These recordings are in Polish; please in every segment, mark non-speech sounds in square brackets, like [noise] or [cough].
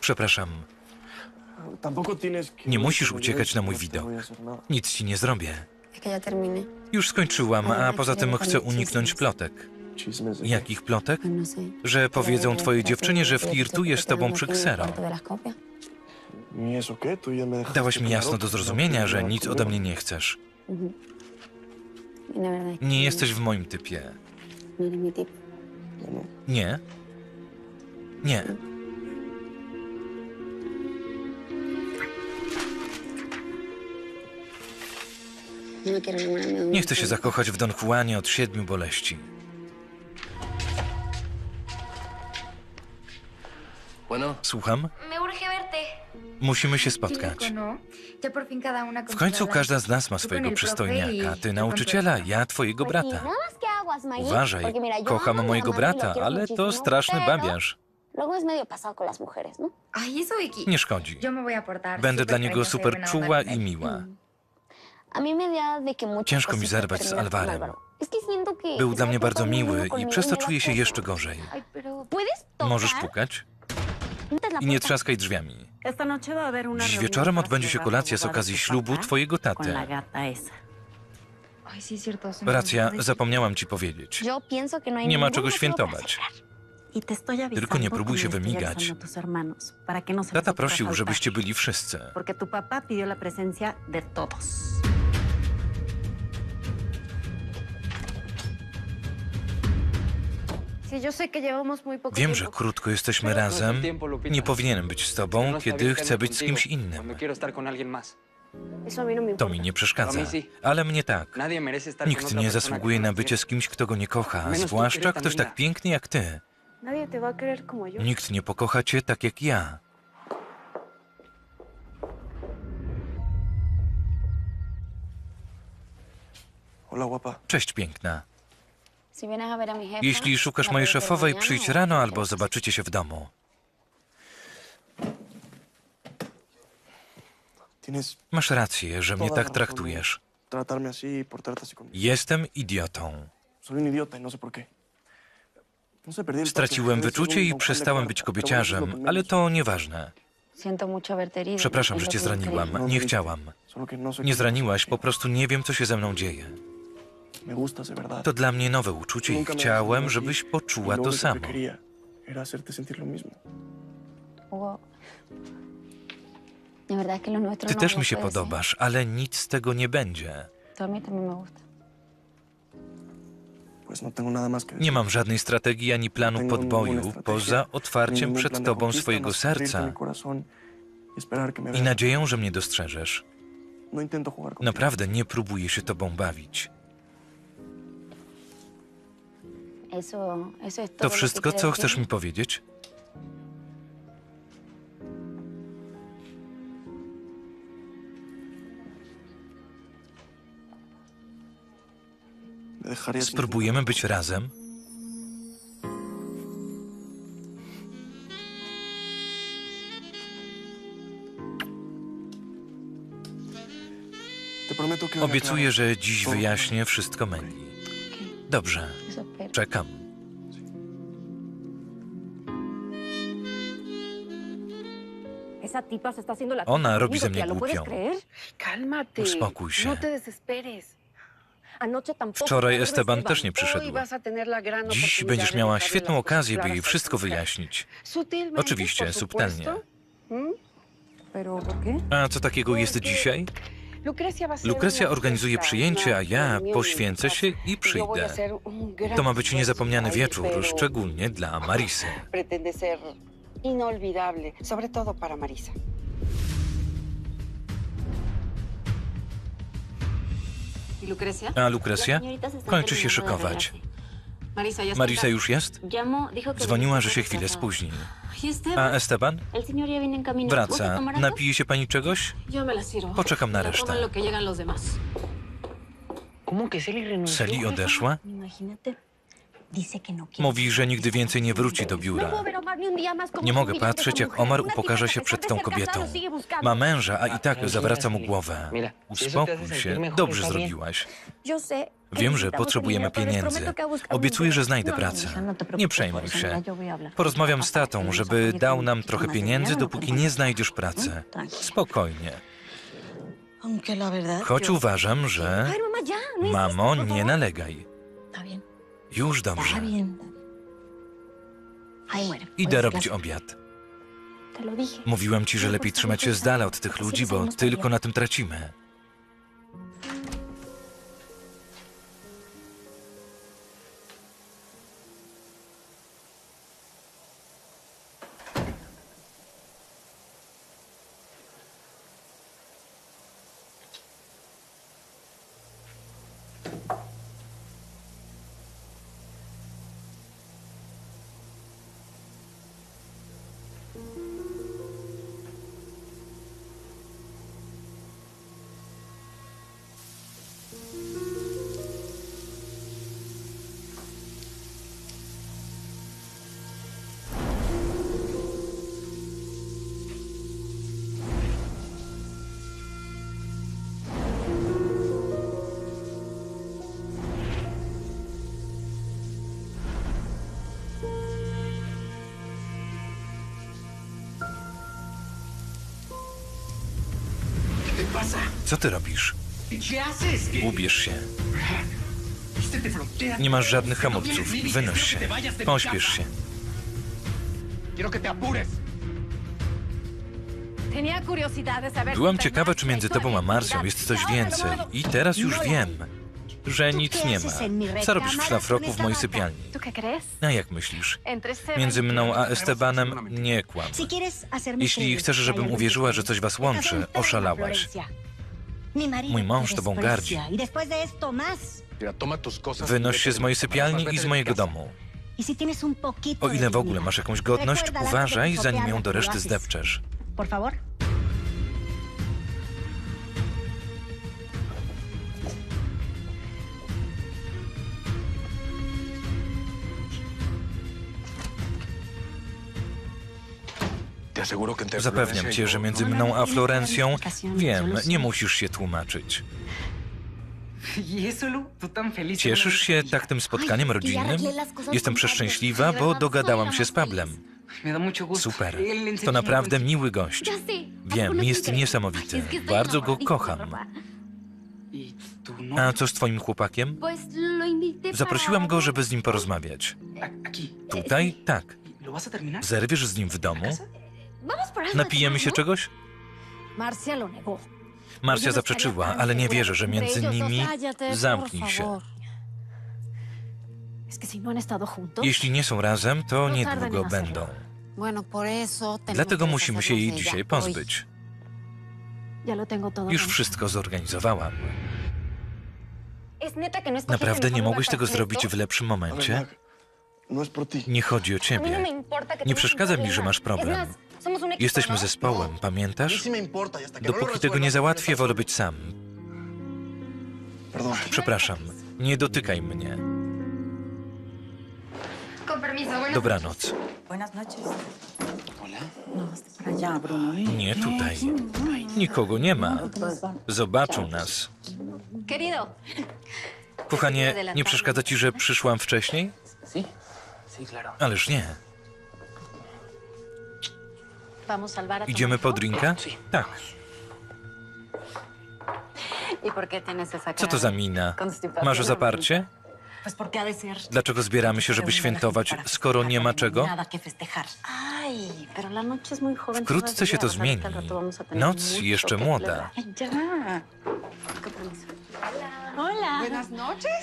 Przepraszam, nie musisz uciekać na mój No widok. nada. Nic ci nie zrobię. Już skończyłam, a poza tym chcę uniknąć plotek. Jakich plotek? No. Że powiedzą twojej dziewczynie, że flirtuje flirtuje z tobą przy ksero. Dałaś mi jasno do no zrozumienia, że nic ode mnie nie chcesz. Nie Nie jesteś w moim typie. No. No, no. Nie? Nie. Nie chcę się zakochać w Don Juanie od siedmiu boleści. Słucham? Musimy się spotkać. ¿no? W końcu każda z nas ma swojego przystojniaka. y Ty nauczyciela, ja twojego brata. Maggie, Uważaj, yo kocham mojego brata, ale to straszny babiarz. ¿no? Nie szkodzi. Będę dla niego super czuła i miła. Ciężko mi zerwać z Alvarem. Był dla mnie bardzo miły i przez to czuję się jeszcze gorzej. Możesz pukać la i nie trzaskaj drzwiami. Dziś wieczorem odbędzie się kolacja la z okazji ślubu papá twojego taty. Racja, zapomniałam ci powiedzieć. No Nie ma czego świętować. Y Tylko nie próbuj się wymigać. no Tata prosił, żebyście byli wszyscy. Porque tu papá pidió la presencia de todos. Wiem, że krótko jesteśmy razem. Nie powinienem być z tobą, kiedy chcę być z kimś innym. No To mi nie przeszkadza. Ale mnie tak. Nikt nie zasługuje na no bycie z kimś, kto go nie kocha, zwłaszcza ktoś tak piękny jak ty. Nikt nie pokocha cię tak jak ja. Cześć piękna. Jeśli szukasz mojej szefowej, przyjdź rano albo zobaczycie się w domu. Masz rację, że mnie tak traktujesz. y. Jestem idiotą. Y no. No. Straciłem wyczucie i przestałem być kobieciarzem, ale to nieważne. Przepraszam, że cię zraniłam. No, Nie chciałam. Nie zraniłaś, po prostu nie wiem, co się ze mną dzieje. To dla mnie nowe uczucie i chciałem, żebyś poczuła to samo. Ty no też no mi się podobasz, ale nic z tego nie będzie. No. Nie mam żadnej strategii ani planu Tengo podboju, poza otwarciem przed tobą swojego serca y i nadzieją, że mnie dostrzeżesz. No. Naprawdę nie próbuję się tobą bawić. To wszystko, co chcesz mi powiedzieć? Spróbujemy być razem? Obiecuję, że dziś wyjaśnię wszystko Maggie. Dobrze. Czekam. Ona robi ze mnie tía, ¿Lo puedes głupią. Uspokój się. No. Wczoraj fue Esteban też nie przyszedł. Dziś będziesz miała świetną okazję, by jej wszystko wyjaśnić. Oczywiście, subtelnie. ¿Mm? A co takiego jest dzisiaj? Lukrecja organizuje przyjęcie, a ja poświęcę się i przyjdę. To ma być niezapomniany wieczór, szczególnie dla Marisy. Pretende ser inolvidable, sobre todo para Marisa. ¿Y? A Lukrecja? Kończy się szykować. Marisa, już jest? Dzwoniła, że się chwilę spóźni. ¿Y? A Esteban? El señor ya viene en camino. ¿Gusta Wraca. Napije się pani czegoś? Poczekam na resztę. Celi odeszła? Imagínate. Mówi, że nigdy więcej nie wróci do biura. Nie mogę patrzeć, jak Omar upokarza się przed tą kobietą. Ma męża, a i tak zawraca mu głowę. Uspokój się, dobrze zrobiłaś. Wiem, że potrzebujemy pieniędzy. Obiecuję, że znajdę pracę. Nie przejmuj się. Porozmawiam z tatą, żeby dał nam trochę pieniędzy, dopóki nie znajdziesz pracy. Spokojnie. Choć uważam, że... Mamo, nie nalegaj. Już dobrze. Idę robić obiad. Mówiłem ci, że lepiej trzymać się z dala od tych ludzi, bo tylko na tym tracimy. Co ty robisz? Ubierz się. Nie masz żadnych hamulców. Wynoś się. Pośpiesz się. Byłam ciekawa, czy między tobą a Marsją jest coś więcej. I teraz już wiem, że nic nie ma. Co robisz w szlafroku w mojej sypialni? A jak myślisz? Między mną a Estebanem nie kłam. Jeśli chcesz, żebym uwierzyła, że coś was łączy, oszalałaś. Mój mąż tobą gardzi. Wynoś się z mojej sypialni i z mojego domu. O ile w ogóle masz jakąś godność, uważaj, zanim ją do reszty zdepczesz. Zapewniam cię, że między mną a Florencją wiem, nie musisz się tłumaczyć. [laughs] Cieszysz się tak tym spotkaniem rodzinnym? Jestem przeszczęśliwa, bo dogadałam się z Pablem. Super. To naprawdę miły gość. Wiem, jest niesamowity. Bardzo go kocham. A co z twoim chłopakiem? Zaprosiłam go, żeby z nim porozmawiać. Tutaj? Tak. Zerwiesz z nim w domu? Napijemy się czegoś? Marcia zaprzeczyła, ale nie wierzę, że między nimi... Zamknij się. Jeśli nie są razem, to niedługo będą. Dlatego musimy się jej dzisiaj pozbyć. Już wszystko zorganizowałam. Naprawdę nie mogłeś tego zrobić w lepszym momencie? Nie chodzi o ciebie. Nie przeszkadza mi, że masz problem. Jesteśmy zespołem, pamiętasz? Dopóki tego nie załatwię, wolę być sam. Przepraszam, nie dotykaj mnie. Dobranoc. Nie tutaj. Nikogo nie ma. Zobaczą nas. Kochanie, nie przeszkadza ci, że przyszłam wcześniej? Ależ nie. Idziemy po drinka? Tak. Co to za mina? Masz zaparcie? Dlaczego zbieramy się, żeby świętować, skoro nie ma czego? Wkrótce się to zmieni. Noc jeszcze młoda.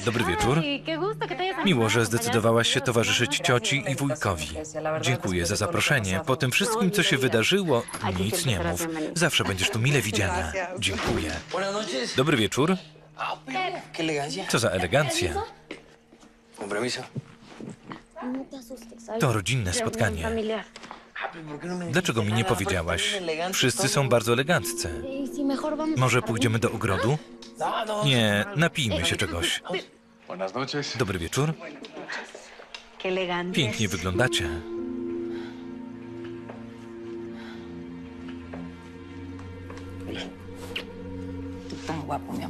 Dobry wieczór. Miło, że zdecydowałaś się towarzyszyć cioci i wujkowi. Dziękuję za zaproszenie. Po tym wszystkim, co się wydarzyło, nic nie mów. Zawsze będziesz tu mile widziana. Dziękuję. Dobry wieczór. Co za elegancja. To rodzinne spotkanie. Dlaczego mi nie powiedziałaś? Wszyscy są bardzo eleganccy. Może pójdziemy do ogrodu? Nie, napijmy się czegoś. Dobry wieczór. Pięknie wyglądacie.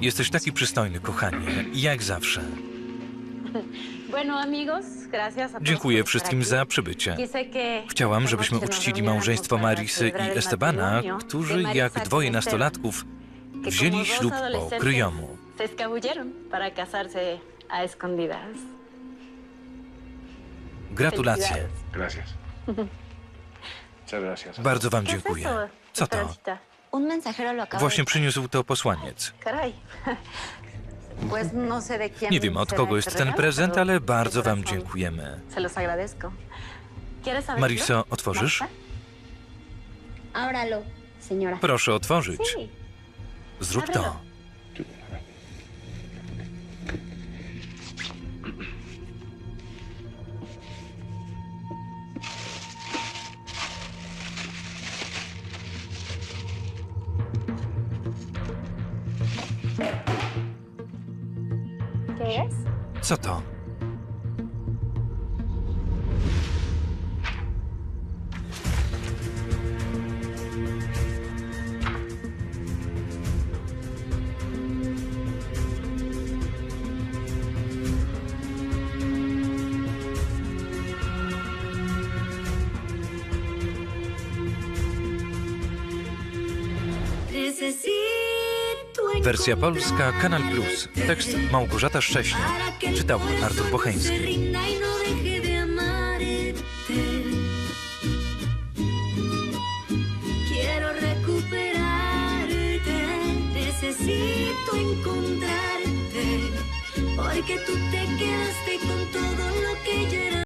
Jesteś taki przystojny, kochanie, jak zawsze. [laughs] Dziękuję wszystkim za przybycie. Chciałam, żebyśmy uczcili małżeństwo Marisy i Estebana, którzy jak dwoje nastolatków wzięli ślub po kryjomu. Gratulacje. Bardzo wam dziękuję. Co to? Właśnie przyniósł to posłaniec. No Nie wiem od kogo jest ten prezent, ale bardzo wam dziękujemy. Mariso, otworzysz? Proszę otworzyć. Zrób to. Certain. Wersja polska Kanal Plus. Tekst Małgorzata Szcześniak. Czytał Artur Bocheński. Necesito encontrarte, porque tú te quedaste con todo